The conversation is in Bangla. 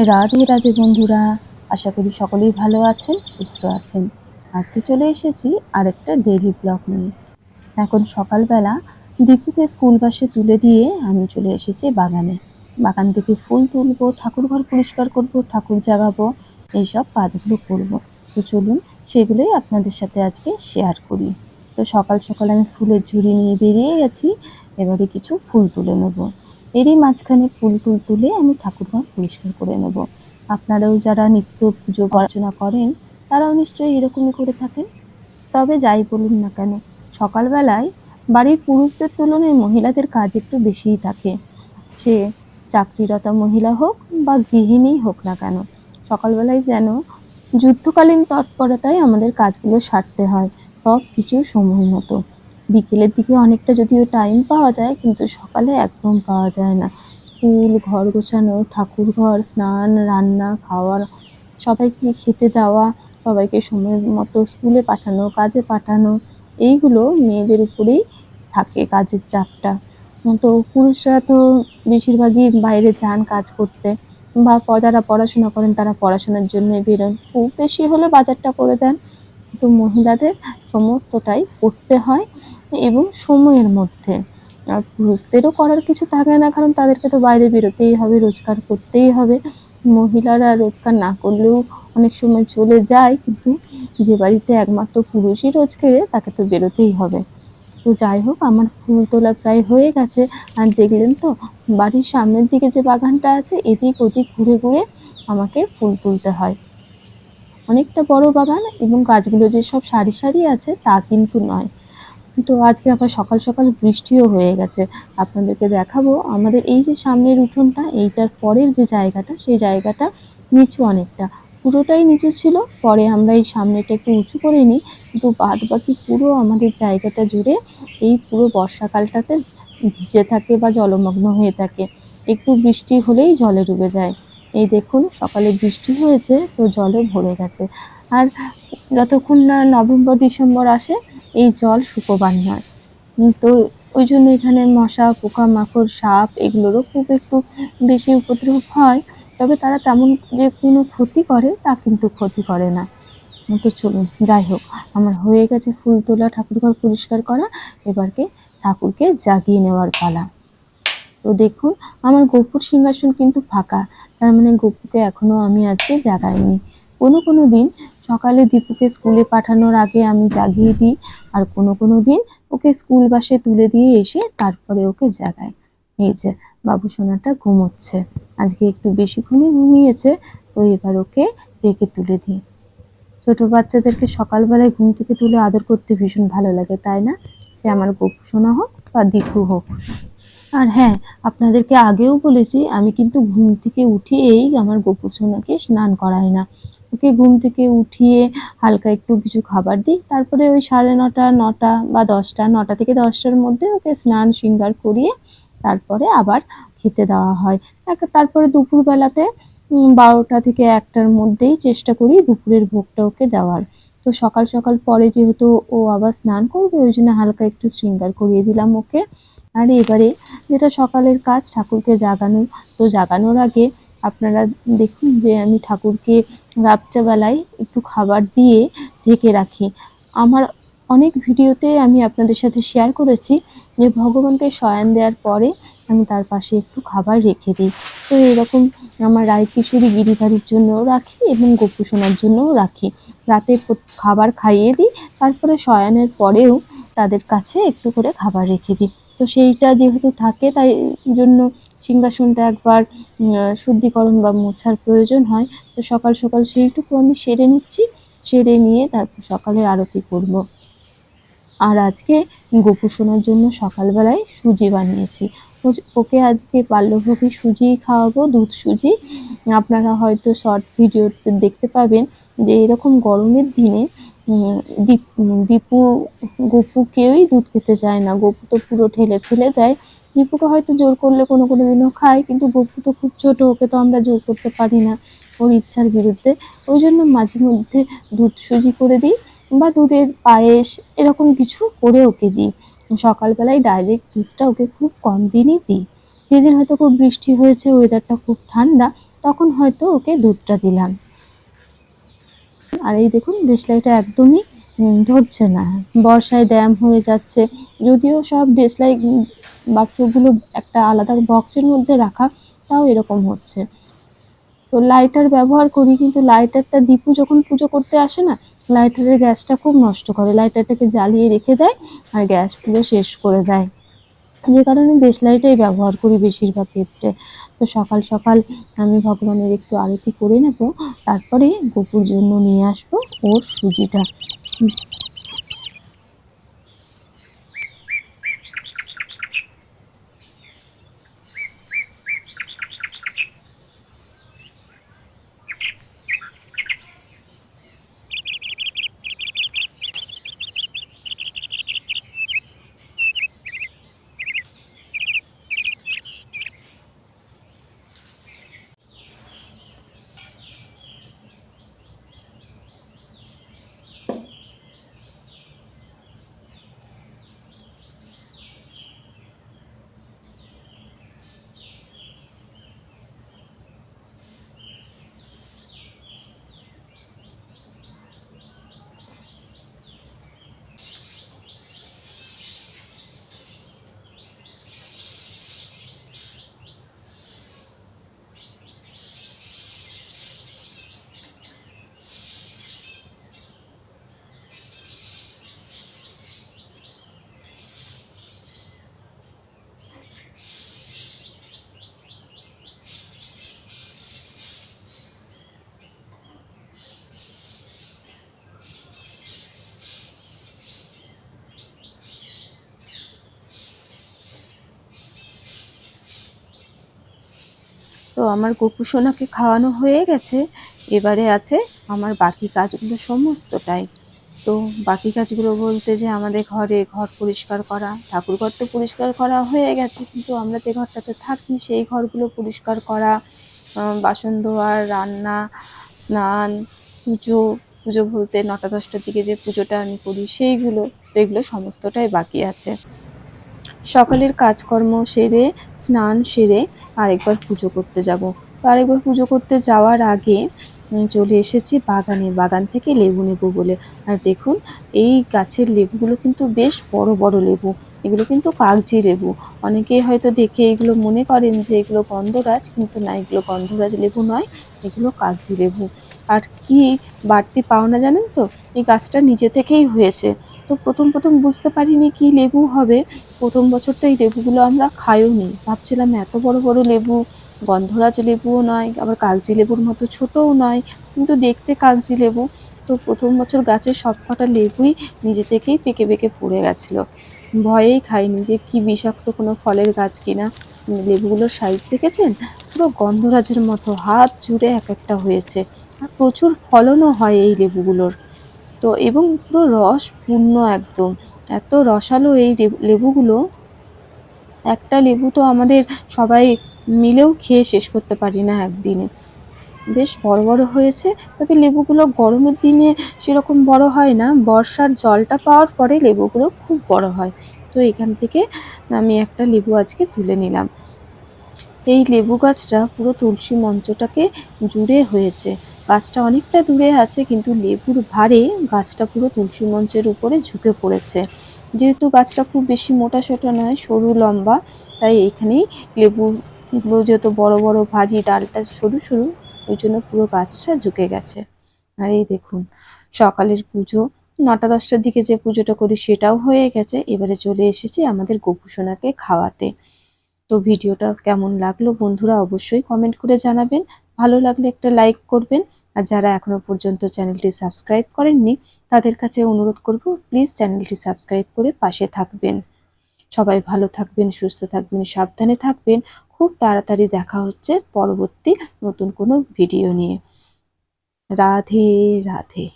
রাধে রাধে বন্ধুরা, আশা করি সকলেই ভালো আছেন, সুস্থ আছেন। আজকে চলে এসেছি আরেকটা ডেইলি ব্লগ নিয়ে। এখন সকালবেলা দীপুকে স্কুল বাসে তুলে দিয়ে আমি চলে এসেছি বাগানে। বাগান থেকে ফুল তুলবো, ঠাকুর ঘর পরিষ্কার করব, ঠাকুর জাগাবো, এইসব কাজগুলো করব। তো চলুন সেগুলোই আপনাদের সাথে আজকে শেয়ার করি। তো সকাল সকাল আমি ফুলের ঝুড়ি নিয়ে বেরিয়ে গেছি, এবারে কিছু ফুল তুলে নেব। এরই মাঝখানে ফুল টুল তুলে আমি ঠাকুরঘর পরিষ্কার করে নেব। আপনারাও যারা নিত্য পুজো অর্চনা করেন, তারাও নিশ্চয়ই এরকমই করে থাকেন। তবে যাই বলুন না কেন, সকালবেলায় বাড়ির পুরুষদের তুলনায় মহিলাদের কাজ একটু বেশিই থাকে। সে চাকরিরতা মহিলা হোক বা গৃহিণী হোক না কেন, সকালবেলায় যেন যুদ্ধকালীন তৎপরতায় আমাদের কাজগুলো সারতে হয় সব কিছু সময় মতো। বিকেলের দিকে অনেকটা যদিও টাইম পাওয়া যায়, কিন্তু সকালে একদম পাওয়া যায় না। স্কুল, ঘর গোছানো, ঠাকুর ঘর, স্নান, রান্না, খাওয়া, সবাইকে খেতে দেওয়া, সবাইকে সময় মতো স্কুলে পাঠানো, কাজে পাঠানো, এইগুলো মেয়েদের উপরেই থাকে কাজের চাপটা। তো পুরুষরা তো বেশিরভাগই বাইরে যান কাজ করতে, বা যারা পড়াশোনা করেন তারা পড়াশোনার জন্য বেরোন। খুব বেশি হলে বাজারটা করে দেন। কিন্তু মহিলাদের সমস্তটাই করতে হয়। এবং সময়ের মধ্যে। আর পুরুষদেরও করার কিছু থাকে না, কারণ তাদেরকে তো বাইরে বেরোতেই হবে, রোজগার করতেই হবে। মহিলারা রোজগার না করলেও অনেক সময় চলে যায়, কিন্তু যে বাড়িতে একমাত্র পুরুষই রোজগারে তাকে তো বেরোতেই হবে। তো যাই হোক, আমার ফুল তোলা প্রায় হয়ে গেছে। আর দেখলেন তো, বাড়ির সামনের দিকে যে বাগানটা আছে, এদিক ওদিক ঘুরে ঘুরে আমাকে ফুল তুলতে হয়। অনেকটা বড় বাগান এবং গাছগুলো যে সব সারি সারি আছে, তা কিন্তু নয়। তো আজকে আবার সকাল সকাল বৃষ্টিও হয়ে গেছে। আপনাদেরকে দেখাবো আমাদের এই যে সামনের উঠোনটা, এইটার পরের যে জায়গাটা, সেই জায়গাটা নিচু অনেকটা। পুরোটাই নিচু ছিল, পরে আমরা এই সামনেটা একটু উঁচু করে নিই, কিন্তু বাদ বাকি পুরো আমাদের জায়গাটা জুড়ে এই পুরো বর্ষাকালটাতে ভিজে থাকে বা জলমগ্ন হয়ে থাকে। একটু বৃষ্টি হলেই জলে ডুবে যায়। এই দেখুন, সকালে বৃষ্টি হয়েছে, তো জলে ভরে গেছে। আর যতক্ষণ না নভেম্বর, ডিসেম্বর আসে এই জল নয়। উম, তো ওই জন্য এখানে মশা পোকামাকড় সাপ এগুলোরও খুব একটু বেশি উপদ্রব হয়। তবে তারা তেমন যে কোনো ক্ষতি করে তা কিন্তু ক্ষতি করে না। তো চলুন যাই হোক আমার হয়ে গেছে ফুল তোলা ঠাকুরঘর পরিষ্কার করা। এবারকে ঠাকুরকে জাগিয়ে নেওয়ার পালা। তো দেখুন আমার গোপুর সিংহাসন কিন্তু ফাঁকা। তার মানে গোপুকে এখনও আমি আজকে জাগাইনি। কোনো কোনো দিন সকালে দীপুকে স্কুলে পাঠানোর আগে আমি জাগিয়ে দিই আর কোনো কোনো দিন ওকে স্কুল বাসে তুলে দিয়ে এসে তারপরে ওকে জাগাই। এই যে, বাবু সোনাটা ঘুমোচ্ছে। আজকে একটু বেশিক্ষণই ঘুমিয়েছে, তো এবার ওকে ডেকে তুলে দিই। ছোট বাচ্চাদেরকে সকালবেলায় ঘুম থেকে তুলে আদর করতে ভীষণ ভালো লাগে, তাই না? সে আমার গোপু সোনা হোক বা দীপু হোক। আর হ্যাঁ আপনাদেরকে আগেও বলেছি, আমি কিন্তু ঘুম থেকে উঠিয়েই আমার গোপু সোনাকে স্নান করাই না। ওকে ঘুম থেকে উঠিয়ে হালকা একটু কিছু খাবার দিই। তারপরে ওই সাড়ে নটা নটা বা দশটা, নটা থেকে দশটার মধ্যে ওকে স্নান শৃঙ্গার করিয়ে তারপরে আবার খেতে দেওয়া হয়। তারপরে দুপুরবেলাতে বারোটা থেকে একটার মধ্যেই চেষ্টা করি দুপুরের ভোগটা ওকে দেওয়ার। তো সকাল সকাল পরে যেহেতু ও আবার স্নান করবে, ওই জন্য হালকা একটু শৃঙ্গার করিয়ে দিলাম ওকে। আর এবারে যেটা সকালের কাজ ঠাকুরকে জাগানো, তো জাগানোর আগে আপনারা দেখুন যে আমি ঠাকুরকে রাত্রেবেলায় একটু খাবার দিয়ে ঢেকে রাখি। আমার অনেক ভিডিওতে আমি আপনাদের সাথে শেয়ার করেছি যে ভগবানকে শয়ান দেওয়ার পরে আমি তার পাশে একটু খাবার রেখে দিই। তো এরকম আমার রায় কিশোরী গিরিধারীর জন্যও রাখি এবং গোপু সোনার জন্যও রাখি। রাতে খাবার খাইয়ে দিই, তারপরে শয়ানের পরেও তাদের কাছে একটু করে খাবার রেখে দিই। তো সেইটা যেহেতু থাকে তাই জন্য সিংহাসনটা একবার শুদ্ধিকরণ বা মোছার প্রয়োজন হয়। তো সকাল সকাল সেইটুকু আমি সেরে নিচ্ছি, সেরে নিয়ে তারপর সকালে আরতি করব। আর আজকে গোপু সোনার জন্য সকালবেলায় সুজি বানিয়েছি। ওকে আজকে বাল্যভোগী সুজি খাওয়াবো, দুধ সুজি। আপনারা হয়তো শর্ট ভিডিওতে দেখতে পাবেন যে এরকম গরমের দিনে দীপু গপু কেউই দুধ খেতে চায় না। গপু তো পুরো ঠেলে ফেলে দেয়। দীপুকে হয়তো জোর করলে কোনো কোনো দিনও খায়, কিন্তু গপু তো খুব ছোট, ওকে তো আমরা জোর করতে পারি না ওর ইচ্ছার বিরুদ্ধে। ওই জন্য মাঝে মধ্যে দুধ সুজি করে দিই বা দুধের পায়েস এরকম কিছু করে ওকে দিই। সকালবেলায় ডাইরেক্ট দুধটা ওকে খুব কম দিনই দিই। যেদিন হয়তো খুব বৃষ্টি হয়েছে ওয়েদারটা খুব ঠান্ডা, তখন হয়তো ওকে দুধটা দিলাম। আর এই দেখুন, দেশলাইটা একদমই ধরছে না। বর্ষায় ড্যাম হয়ে যাচ্ছে, যদিও সব দেশলাই বাথরুমগুলো একটা আলাদা বক্সের মধ্যে রাখা, তাও এরকম হচ্ছে। তো লাইটার ব্যবহার করি, কিন্তু লাইটারটা দীপু যখন পুজো করতে আসে না লাইটারের গ্যাসটা খুব নষ্ট করে। লাইটারটাকে জ্বালিয়ে রেখে দেয় আর গ্যাস পুরো শেষ করে দেয়। যে কারণে দেশলাইটাই ব্যবহার করি বেশিরভাগ ক্ষেত্রে। তো সকাল সকাল আমি ভগবানের একটু আরতি করে নেব, তারপরে গোপুর জন্য নিয়ে আসব ওর সুজিটা। আমার গোপু সোনাকে খাওয়ানো হয়ে গেছে। এবারে আছে আমার বাকি কাজগুলো সমস্তটাই। তো বাকি কাজগুলো বলতে যে আমাদের ঘরে ঘর পরিষ্কার করা ঠাকুর ঘর তো পরিষ্কার করা হয়ে গেছে, কিন্তু আমরা যে ঘরটাতে থাকি সেই ঘরগুলো পরিষ্কার করা বাসন ধোয়ার রান্না, স্নান, পুজো পুজো বলতে নটা দশটার দিকে যে পুজোটা আমি করি সেইগুলো, তো এগুলো সমস্তটাই বাকি আছে। সকালের কাজকর্ম সেরে, স্নান সেরে আরেকবার পুজো করতে যাব। তো আরেকবার পুজো করতে যাওয়ার আগে চলে এসেছি বাগানে। বাগান থেকে লেবু নেব বলে। আর দেখুন, এই গাছের লেবুগুলো কিন্তু বেশ বড় বড় লেবু। এগুলো কিন্তু কাগজি লেবু। অনেকেই হয়তো দেখে এগুলো মনে করেন যে এগুলো গন্ধরাজ, কিন্তু না, এগুলো গন্ধরাজ লেবু নয়, এগুলো কাগজি লেবু। আর কি বাড়তি পাওনা জানেন তো? এই গাছটা নিজে থেকেই হয়েছে। তো প্রথম প্রথম বুঝতে পারিনি কি লেবু হবে। প্রথম বছর তো এই লেবুগুলো আমরা খাইও নি ভাবছিলাম এত বড় বড় লেবু, গন্ধরাজ লেবুও নয়, আবার কাগজি লেবুর মতো ছোটও নয়, কিন্তু দেখতে কাগজি লেবু। তো প্রথম বছর গাছের সব কটা লেবুই নিজে থেকেই পেকে পেকে পড়ে গেছিল। ভয়েই খাইনি যে কি বিষাক্ত কোনো ফলের গাছ কিনা। লেবুগুলোর সাইজ দেখেছেন? পুরো গন্ধরাজের মতো, হাত জুড়ে এক একটা হয়েছে। আর প্রচুর ফলনও হয় এই লেবুগুলোর। তো এবং পুরো রস পূর্ণ একদম। এত রসালো এই লেবুগুলো। একটা লেবু তো আমাদের সবাই মিলেও খেয়ে শেষ করতে পারি না একদিনে। বেশ বড় বড় হয়েছে, তবে লেবুগুলো গরমের দিনে সেরকম বড় হয় না। বর্ষার জলটা পাওয়ার পরে লেবুগুলো খুব বড় হয়। তো এখান থেকে আমি একটা লেবু আজকে তুলে নিলাম। এই লেবু গাছটা পুরো তুলসী মঞ্চটাকে জুড়ে হয়েছে। গাছটা অনেকটা দূরে আছে, কিন্তু লেবুর ভারে গাছটা পুরো তুলসী মঞ্চের উপরে ঝুঁকে পড়েছে। যেহেতু গাছটা খুব বেশি মোটা সোটা নয়, সরু লম্বা, তাই এখানেই লেবুগুলো যেহেতু বড় বড় ভারী ডালটা সরু সরু, ওই জন্য পুরো গাছটা ঝুঁকে গেছে। আর এই দেখুন, সকালের পুজো, নটা দশটার দিকে যে পুজোটা করি সেটাও হয়ে গেছে। এবারে চলে এসেছি আমাদের গোপুসোনাকে খাওয়াতে। তো ভিডিওটা কেমন লাগল বন্ধুরা অবশ্যই কমেন্ট করে জানাবেন। ভালো লাগলে একটা লাইক করবেন। আর যারা এখনও পর্যন্ত চ্যানেলটি সাবস্ক্রাইব করেননি, তাদের কাছে অনুরোধ করব, প্লিজ চ্যানেলটি সাবস্ক্রাইব করে পাশে থাকবেন। সবাই ভালো থাকবেন, সুস্থ থাকবেন, সাবধানে থাকবেন। খুব তাড়াতাড়ি দেখা হচ্ছে পরবর্তী নতুন কোনো ভিডিও নিয়ে। রাধে রাধে।